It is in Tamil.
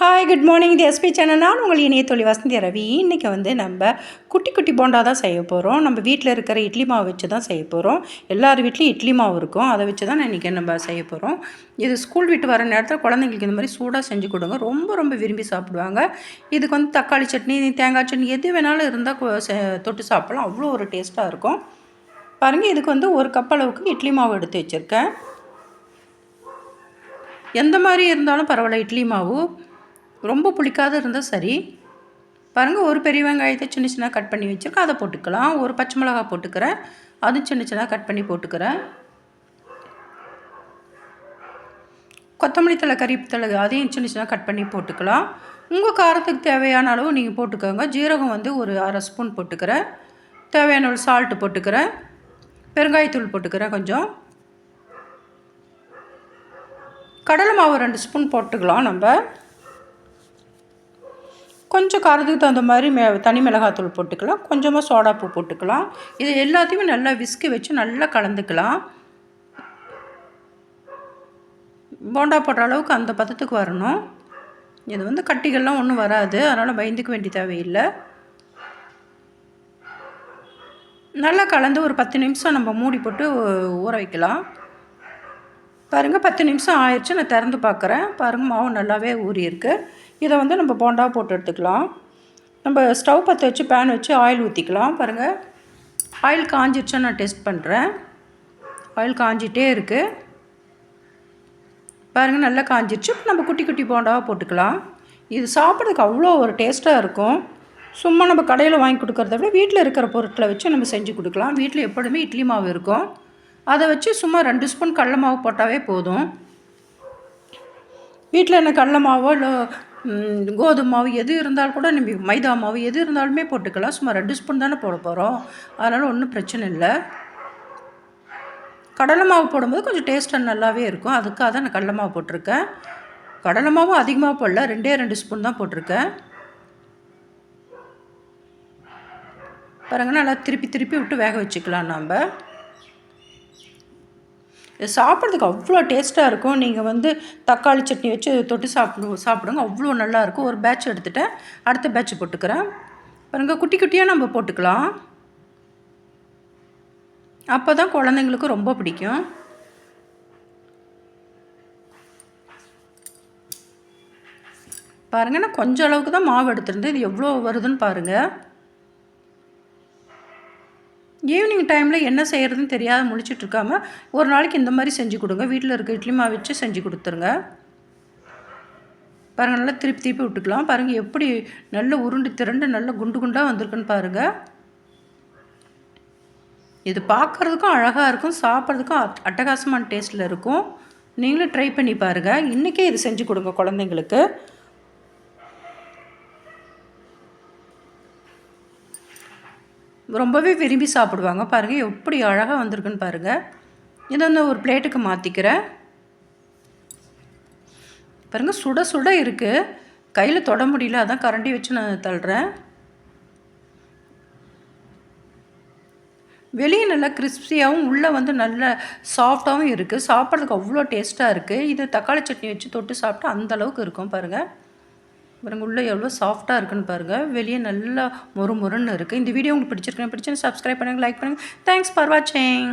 ஹாய் குட் மார்னிங் இது எஸ்பி சேனல் நான் உங்கள் இணைய தொழில் வசந்தி ரவி. இன்றைக்கி வந்து நம்ம குட்டி குட்டி போண்டா தான் செய்ய போகிறோம் நம்ம வீட்டில் இருக்கிற இட்லி மாவு வச்சு தான் செய்ய போகிறோம் எல்லார் வீட்லேயும் இட்லி மாவு இருக்கும். அதை வச்சு தான் இன்றைக்கி நம்ம செய்ய போகிறோம் இது ஸ்கூல் விட்டு வர நேரத்தில் குழந்தைங்களுக்கு இந்த மாதிரி சூடாக செஞ்சு கொடுங்க. ரொம்ப ரொம்ப விரும்பி சாப்பிடுவாங்க. இதுக்கு வந்து தக்காளி சட்னி தேங்காய் சட்னி எது வேணாலும் இருந்தால் தொட்டு சாப்பிட்லாம். அவ்வளோ ஒரு டேஸ்ட்டாக இருக்கும். பாருங்கள் இதுக்கு வந்து ஒரு கப் அளவுக்கு இட்லி மாவு எடுத்து வச்சுருக்கேன். எந்த மாதிரி இருந்தாலும் பரவாயில்ல. இட்லி மாவு. ரொம்ப புளிக்காத இருந்தால் சரி. பாருங்கள் ஒரு பெரிய வெங்காயத்தை சின்ன சின்ன கட் பண்ணி வச்சுருக்கேன். அதை போட்டுக்கலாம். ஒரு பச்சை மிளகா போட்டுக்கிறேன். அதுவும் சின்ன சின்ன கட் பண்ணி போட்டுக்கிறேன். கொத்தமல்லி தலை கறிப்பு அதையும் சின்ன சின்ன கட் பண்ணி போட்டுக்கலாம். உங்கள் காரத்துக்கு தேவையான அளவு நீங்கள் போட்டுக்கோங்க. ஜீரகம் வந்து ஒரு அரை ஸ்பூன் போட்டுக்கிறேன். தேவையான ஒரு சால்ட்டு போட்டுக்கிறேன். பெருங்காயத்தூள் போட்டுக்கிறேன் கொஞ்சம். கடலை மாவு ரெண்டு ஸ்பூன் போட்டுக்கலாம் நம்ம. கொஞ்சம் காரத்துக்கு தகுந்த மாதிரி மெ தனி மிளகாத்தூள் போட்டுக்கலாம். கொஞ்சமாக சோடாப்பூ போட்டுக்கலாம். இது எல்லாத்தையுமே நல்லா விஸ்கி வச்சு நல்லா கலந்துக்கலாம். போண்டா போடுற அளவுக்கு அந்த பதத்துக்கு வரணும். இது வந்து கட்டிகள்லாம் ஒன்றும் வராது. அதனால் பயந்துக்க வேண்டிய தேவையில்லை. நல்லா கலந்து ஒரு பத்து நிமிஷம் நம்ம மூடி போட்டு ஊற வைக்கலாம். பாருங்கள் பத்து நிமிஷம் ஆயிடுச்சு. நான் திறந்து பார்க்குறேன். பாருங்கள் மாவு நல்லாவே ஊறியிருக்கு. இதை வந்து நம்ம போண்டா போட்டு எடுத்துக்கலாம். நம்ம ஸ்டவ் பற்ற வச்சு பேன் வச்சு ஆயில் ஊற்றிக்கலாம் பாருங்கள் ஆயில் காஞ்சிடுச்சா நான் டெஸ்ட் பண்ணுறேன் ஆயில் காஞ்சிட்டே இருக்குது பாருங்கள் நல்லா காஞ்சிடுச்சு நம்ம குட்டி குட்டி போண்டாவாக போட்டுக்கலாம். இது சாப்பிட்றதுக்கு அவ்வளோ ஒரு டேஸ்ட்டாக இருக்கும். சும்மா நம்ம கடையில் வாங்கி கொடுக்குறத விட வீட்டில் இருக்கிற பொருட்களை வச்சு நம்ம செஞ்சு கொடுக்கலாம். வீட்டில் எப்பொழுதுமே இட்லி மாவு இருக்கும். அதை வச்சு சும்மா ரெண்டு ஸ்பூன் கடல மாவு போட்டாவே போதும். வீட்டில் என்ன கடல மாவோ இல்லை கோதுமை மாவு எது இருந்தாலும் கூட நம்ம மைதா மாவு எது இருந்தாலுமே போட்டுக்கலாம். சும்மா ரெண்டு ஸ்பூன் தானே போட போகிறோம் அதனால் ஒன்றும் பிரச்சனை இல்லை. கடலை மாவு போடும்போது கொஞ்சம் டேஸ்ட்டாக நல்லாவே இருக்கும். அதுக்காக தான் நான் கடலை மாவு போட்டிருக்கேன். கடலை மாவும் அதிகமாக போடல. ரெண்டே ரெண்டு ஸ்பூன் தான் போட்டிருக்கேன். பாருங்கள் நல்லா திருப்பி திருப்பி விட்டு வேக வச்சுக்கலாம் நாம். சாப்பிட்றதுக்கு அவ்வளோ டேஸ்ட்டாக இருக்கும். நீங்கள் வந்து தக்காளி சட்னி வச்சு தொட்டு சாப்பிடு சாப்பிடுங்க. அவ்வளோ நல்லாயிருக்கும் ஒரு பேட்ச் எடுத்துகிட்டேன் அடுத்த பேட்ச் போட்டுக்கிறேன். பாருங்கள் குட்டி குட்டியாக நம்ம போட்டுக்கலாம். அப்போ தான் குழந்தைங்களுக்கு ரொம்ப பிடிக்கும். பாருங்கள் நான் கொஞ்சம் அளவுக்கு தான் மாவு எடுத்துருந்தேன். இது எவ்வளோ வருதுன்னு பாருங்கள் ஈவினிங் டைமில் என்ன செய்கிறதுன்னு தெரியாத முழிச்சிட்ருக்காம ஒரு நாளைக்கு இந்த மாதிரி செஞ்சு கொடுங்க. வீட்டில் இருக்க இட்லி மாவு வச்சு செஞ்சு கொடுத்துருங்க. பாருங்கள் நல்லா திருப்பி திருப்பி விட்டுக்கலாம். பாருங்கள் எப்படி நல்ல உருண்டு திரண்டு நல்ல குண்டு குண்டாக வந்திருக்குன்னு பாருங்கள் இது பார்க்குறதுக்கும் அழகாக இருக்கும் சாப்பிட்றதுக்கும் அட்டகாசமான டேஸ்ட்டில் இருக்கும். நீங்களும் ட்ரை பண்ணி பாருங்கள் இன்றைக்கே இது செஞ்சு கொடுங்க குழந்தைங்களுக்கு. ரொம்பவே விரும்பி சாப்பிடுவாங்க. பாருங்கள் எப்படி அழகாக வந்திருக்குன்னு பாருங்கள் இதை வந்து ஒரு பிளேட்டுக்கு மாற்றிக்கிறேன் பாருங்கள் சுட சுட இருக்குது கையில் தொட முடியல அதான் கரண்டி வச்சு நான் தள்ளுறேன். வெளியே நல்லா கிறிஸ்பியாகவும் உள்ளே வந்து நல்ல சாஃப்டாகவும் இருக்குது சாப்பிட்றதுக்கு அவ்வளோ டேஸ்ட்டாக இருக்குது இது தக்காளி சட்னி வச்சு தொட்டு சாப்பிட்டா அந்த அளவுக்கு இருக்கும் பாருங்கள் பாருங்கள் உள்ளே எவ்வளோ சாஃப்டாக இருக்குன்னு பாருங்கள் வெளியே நல்லா மொறு மொறுன்னு இருக்குது இந்த வீடியோ உங்களுக்கு பிடிச்சிருக்கேன் பிடிச்சிருந்து சப்ஸ்கிரைப் பண்ணுங்கள் லைக் பண்ணுங்கள் தேங்க்ஸ் ஃபார் வாட்சிங்